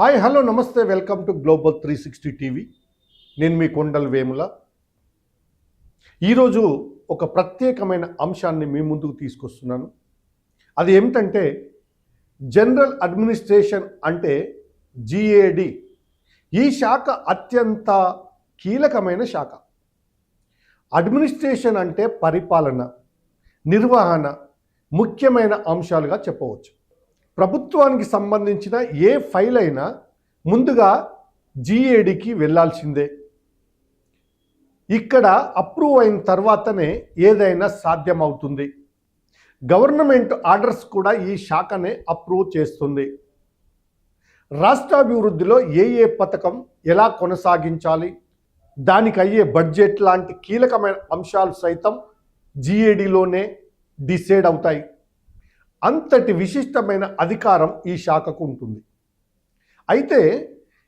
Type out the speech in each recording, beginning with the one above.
Hi hello నమస్తే welcome to global three sixty TV. నేను మీ కొండల్ వేముల. ఈరోజు ఒక ప్రత్యేకమైన అంశాన్ని మీ ముందుకు తీసుకొస్తున్నాను. అది ఏమిటంటే జనరల్ అడ్మినిస్ట్రేషన్ అంటే జిఏడి ఈ శాఖ అత్యంత కీలకమైన శాఖ. అడ్మినిస్ట్రేషన్ అంటే పరిపాలన నిర్వహణ ముఖ్యమైన అంశాలుగా చెప్పవచ్చు. ప్రభుత్వానికి సంబంధించిన ఏ ఫైల్ అయినా ముందుగా జీఏడికి వెళ్ళాల్సిందే ఇక్కడ అప్రూవ్ అయిన తర్వాతనే ఏదైనా సాధ్యమవుతుంది. గవర్నమెంట్ ఆర్డర్స్ కూడా ఈ శాఖనే అప్రూవ్ చేస్తుంది. రాష్ట్రాభివృద్ధిలో ఏ ఏ పథకం ఎలా కొనసాగించాలి? దానికి అయ్యే బడ్జెట్ లాంటి కీలకమైన అంశాలు సైతం జీఏడీలోనే డిసైడ్ అవుతాయి. అంతటి విశిష్టమైన అధికారం ఈ శాఖకు ఉంటుంది. అయితే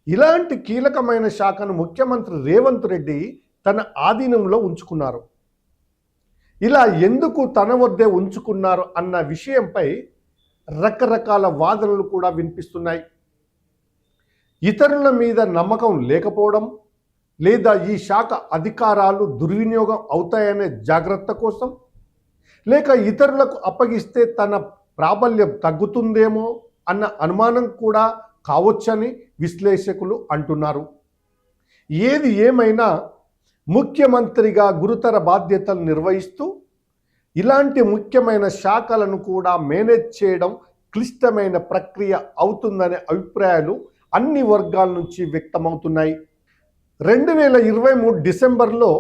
ఇలాంటి కీలకమైన శాఖను ముఖ్యమంత్రి రేవంత్ రెడ్డి తన ఆధీనంలో ఉంచుకున్నారు. ఇలా ఎందుకు తన వద్దే ఉంచుకున్నారు అన్న విషయంపై రకరకాల వాదనలు కూడా వినిపిస్తున్నాయి. ఇతరుల మీద నమ్మకం లేకపోవడం లేదా ఈ శాఖ అధికారాలు దుర్వినియోగం అవుతాయనే జాగ్రత్త కోసం లేక ఇతరులకు అప్పగిస్తే తన ప్రాబల్యం తగ్గుతుందేమో అన్న అనుమానం కూడా కావచ్చని విశ్లేషకులు అంటున్నారు. ఏది ఏమైనా ముఖ్యమంత్రిగా గురుతర బాధ్యతలు నిర్వహిస్తూ ఇలాంటి ముఖ్యమైన శాఖలను కూడా మేనేజ్ చేయడం క్లిష్టమైన ప్రక్రియ అవుతుందనే అభిప్రాయాలు అన్ని వర్గాల నుంచి వ్యక్తమవుతున్నాయి. రెండు వేల ఇరవై మూడు డిసెంబర్లో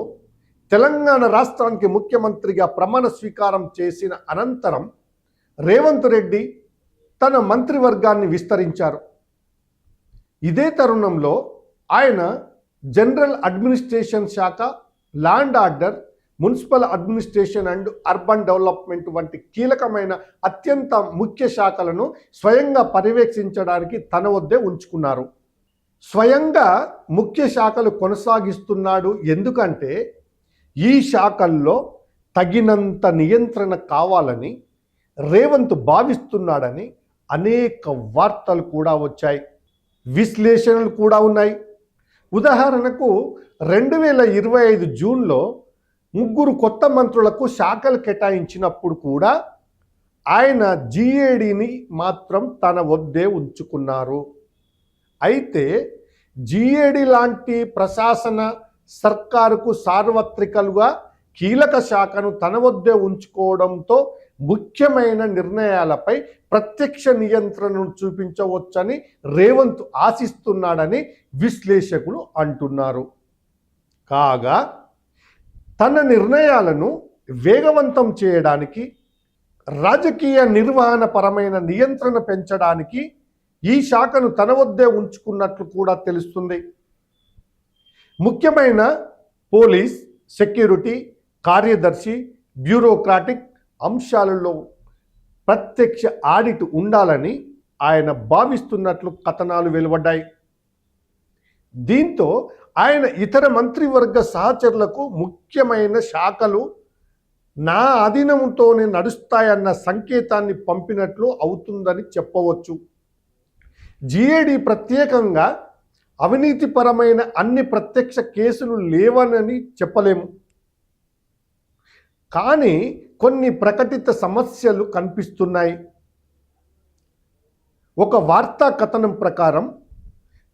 తెలంగాణ రాష్ట్రానికి ముఖ్యమంత్రిగా ప్రమాణ స్వీకారం చేసిన అనంతరం రేవంత్ రెడ్డి తన మంత్రివర్గాన్ని విస్తరించారు. ఇదే తరుణంలో ఆయన జనరల్ అడ్మినిస్ట్రేషన్ శాఖ law and order municipal administration and urban development వంటి కీలకమైన అత్యంత ముఖ్య శాఖలను స్వయంగా పర్యవేక్షించడానికి తన వద్దే ఉంచుకున్నారు. స్వయంగా ముఖ్య శాఖలు కొనసాగిస్తున్నాడు ఎందుకంటే ఈ శాఖల్లో తగినంత నియంత్రణ కావాలని రేవంత్ భావిస్తున్నాడని అనేక వార్తలు కూడా వచ్చాయి విశ్లేషణలు కూడా ఉన్నాయి. ఉదాహరణకు రెండు వేల ఇరవై ఐదు జూన్లో ముగ్గురు కొత్త మంత్రులకు శాఖలు కేటాయించినప్పుడు కూడా ఆయన జిఏడిని మాత్రం తన వద్దే ఉంచుకున్నారు. అయితే జిఏడి లాంటి ప్రశాసన సర్కారుకు సార్వత్రికలుగా కీలక శాఖను తన వద్దే ఉంచుకోవడంతో ముఖ్యమైన నిర్ణయాలపై ప్రత్యక్ష నియంత్రణను చూపించవచ్చని రేవంత్ ఆశిస్తున్నాడని విశ్లేషకులు అంటున్నారు. కాగా తన నిర్ణయాలను వేగవంతం చేయడానికి రాజకీయ నిర్వహణ పరమైన నియంత్రణ పెంచడానికి ఈ శాఖను తన వద్దే ఉంచుకున్నట్లు కూడా తెలుస్తుంది. ముఖ్యమైన పోలీస్ సెక్యూరిటీ కార్యదర్శి బ్యూరోక్రాటిక్ అంశాలలో ప్రత్యక్ష ఆడిట్ ఉండాలని ఆయన భావిస్తున్నట్లు కథనాలు వెలువడ్డాయి. దీంతో ఆయన ఇతర మంత్రివర్గ సహచరులకు ముఖ్యమైన శాఖలు నా అధీనంతోనే నడుస్తాయన్న సంకేతాన్ని పంపినట్లు అవుతుందని చెప్పవచ్చు. జిఏడి ప్రత్యేకంగా అవినీతిపరమైన అన్ని ప్రత్యక్ష కేసులు లేవనని చెప్పలేము. కానీ కొన్ని ప్రకటిత సమస్యలు కనిపిస్తున్నాయి. ఒక వార్తా కథనం ప్రకారం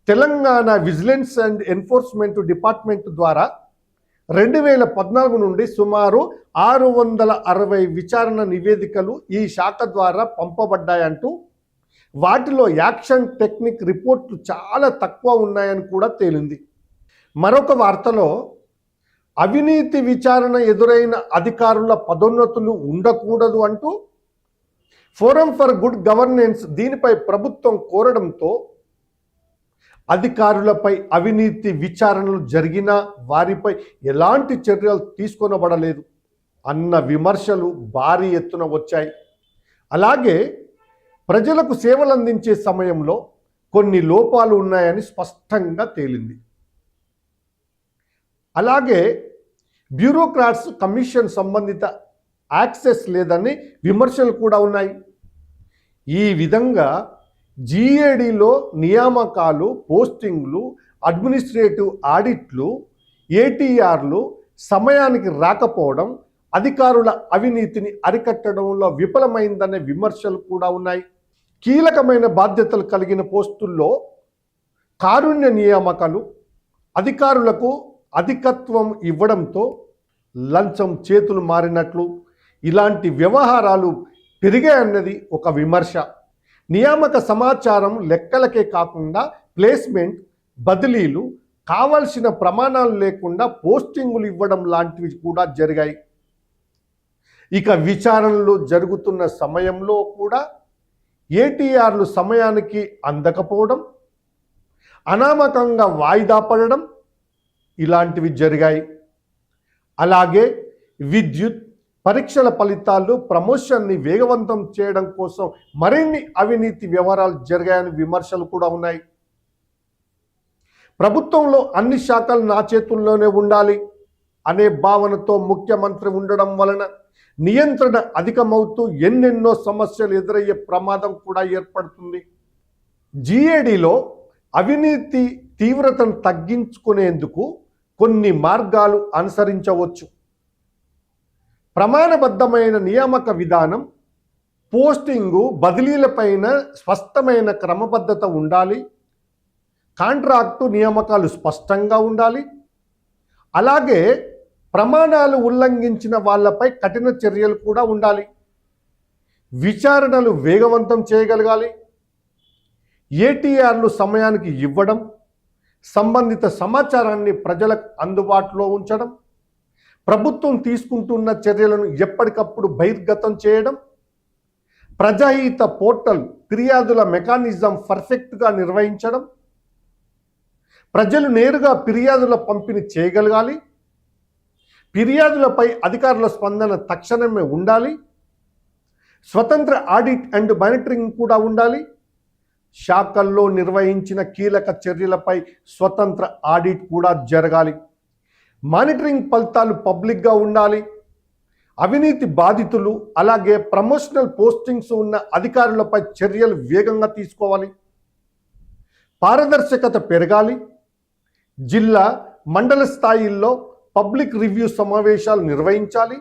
Telangana vigilance and enforcement department ద్వారా రెండు వేల పద్నాలుగు నుండి సుమారు ఆరు వందల అరవై విచారణ నివేదికలు ఈ శాఖ ద్వారా పంపబడ్డాయంటూ వాటిలో యాక్షన్ టెక్నిక్ రిపోర్ట్లు చాలా తక్కువ ఉన్నాయని కూడా తేలింది. మరొక వార్తలో అవినీతి విచారణ ఎదురైన అధికారుల పదోన్నతులు ఉండకూడదు అంటూ ఫోరం ఫర్ గుడ్ గవర్నెన్స్ దీనిపై ప్రభుత్వం కోరడంతో అధికారులపై అవినీతి విచారణలు జరిగినా వారిపై ఎలాంటి చర్యలు తీసుకొనబడలేదు అన్న విమర్శలు భారీ ఎత్తున వచ్చాయి. అలాగే ప్రజలకు సేవలు అందించే సమయంలో కొన్ని లోపాలు ఉన్నాయని స్పష్టంగా తేలింది. అలాగే బ్యూరోక్రాట్స్ కమిషన్ సంబంధిత యాక్సెస్ లేదని విమర్శలు కూడా ఉన్నాయి. ఈ విధంగా జిఏడిలో నియామకాలు పోస్టింగ్లు అడ్మినిస్ట్రేటివ్ ఆడిట్లు ఏటీఆర్లు సమయానికి రాకపోవడం అధికారుల అవినీతిని అరికట్టడంలో విఫలమైందనే విమర్శలు కూడా ఉన్నాయి. కీలకమైన బాధ్యతలు కలిగిన పోస్టుల్లో కారుణ్య నియామకాలు అధికారులకు అధికత్వం ఇవ్వడంతో లంచం చేతులు మారినట్లు ఇలాంటి వ్యవహారాలు పెరిగాయన్నది ఒక విమర్శ. నియామక సమాచారం లెక్కలకే కాకుండా ప్లేస్మెంట్ బదిలీలు కావలసిన ప్రమాణాలు లేకుండా పోస్టింగులు ఇవ్వడం లాంటివి కూడా జరిగాయి. ఇక విచారణలు జరుగుతున్న సమయంలో కూడా ఏటీఆర్లు సమయానికి అందకపోవడం అనామకంగా వాయిదా పడడం ఇలాంటివి జరిగాయి. అలాగే విద్యుత్ పరీక్షల ఫలితాలు ప్రమోషన్ని వేగవంతం చేయడం కోసం మరిన్ని అవినీతి వ్యవహారాలు జరిగాయని విమర్శలు కూడా ఉన్నాయి. ప్రభుత్వంలో అన్ని శాఖలు నా చేతుల్లోనే ఉండాలి అనే భావనతో ముఖ్యమంత్రి ఉండడం వలన నియంత్రణ అధికమవుతూ ఎన్నెన్నో సమస్యలు ఎదురయ్యే ప్రమాదం కూడా ఏర్పడుతుంది. జిఏడిలో అవినీతి తీవ్రతను తగ్గించుకునేందుకు కొన్ని మార్గాలు అనుసరించవచ్చు. ప్రమాణబద్ధమైన నియామక విధానం పోస్టింగు బదిలీలపైన స్పష్టమైన క్రమబద్ధత ఉండాలి. కాంట్రాక్టు నియామకాలు స్పష్టంగా ఉండాలి. అలాగే ప్రమాణాలు ఉల్లంఘించిన వాళ్ళపై కఠిన చర్యలు కూడా ఉండాలి. విచారణలు వేగవంతం చేయగలగాలి. ఏటీఆర్లు సమయానికి ఇవ్వడం సంబంధిత సమాచారాన్ని ప్రజలకు అందుబాటులో ఉంచడం ప్రభుత్వం తీసుకుంటున్న చర్యలను ఎప్పటికప్పుడు బహిర్గతం చేయడం ప్రజాహిత పోర్టల్ ఫిర్యాదుల మెకానిజం పర్ఫెక్ట్గా నిర్వహించడం ప్రజలు నేరుగా ఫిర్యాదుల పంపిణీ చేయగలగాలి ఫిర్యాదులపై అధికారుల స్పందన తక్షణమే ఉండాలి స్వతంత్ర ఆడిట్ అండ్ మానిటరింగ్ కూడా ఉండాలి శాఖల్లో నిర్వహించిన కీలక చర్యలపై స్వతంత్ర ఆడిట్ కూడా జరగాలి. మానిటరింగ్ ఫలితాలు పబ్లిక్గా ఉండాలి. అవినీతి బాధితులు అలాగే ప్రమోషనల్ పోస్టింగ్స్ ఉన్న అధికారులపై చర్యలు వేగంగా తీసుకోవాలి. పారదర్శకత పెరగాలి. జిల్లా మండల స్థాయిల్లో పబ్లిక్ రివ్యూ సమావేశాలు నిర్వహించాలి.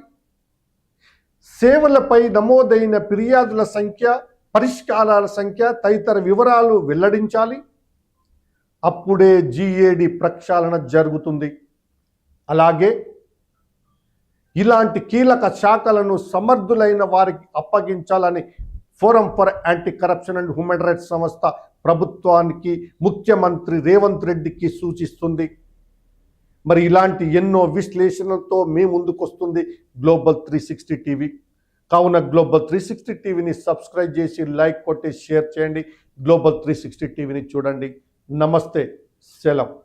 సేవలపై నమోదైన ఫిర్యాదుల సంఖ్య పరిష్కారాల సంఖ్య తదితర వివరాలు వెల్లడించాలి. అప్పుడే జీఏడి ప్రక్షాళన జరుగుతుంది. అలాగే ఇలాంటి కీలక శాఖలను సమర్థులైన వారికి అప్పగించాలని forum for anti corruption and human rights సంస్థ ప్రభుత్వానికి ముఖ్యమంత్రి రేవంత్ రెడ్డికి సూచిస్తుంది. మరి ఇలాంటి ఎన్నో విశ్లేషణలతో మీ ముందుకొస్తుంది గ్లోబల్ త్రీ సిక్స్టీ టీవీ కావున గ్లోబల్ త్రీ సిక్స్టీ టీవీని సబ్స్క్రైబ్ చేసి లైక్ కొట్టి షేర్ చేయండి. గ్లోబల్ త్రీ సిక్స్టీ టీవీని చూడండి. నమస్తే. సెలవు.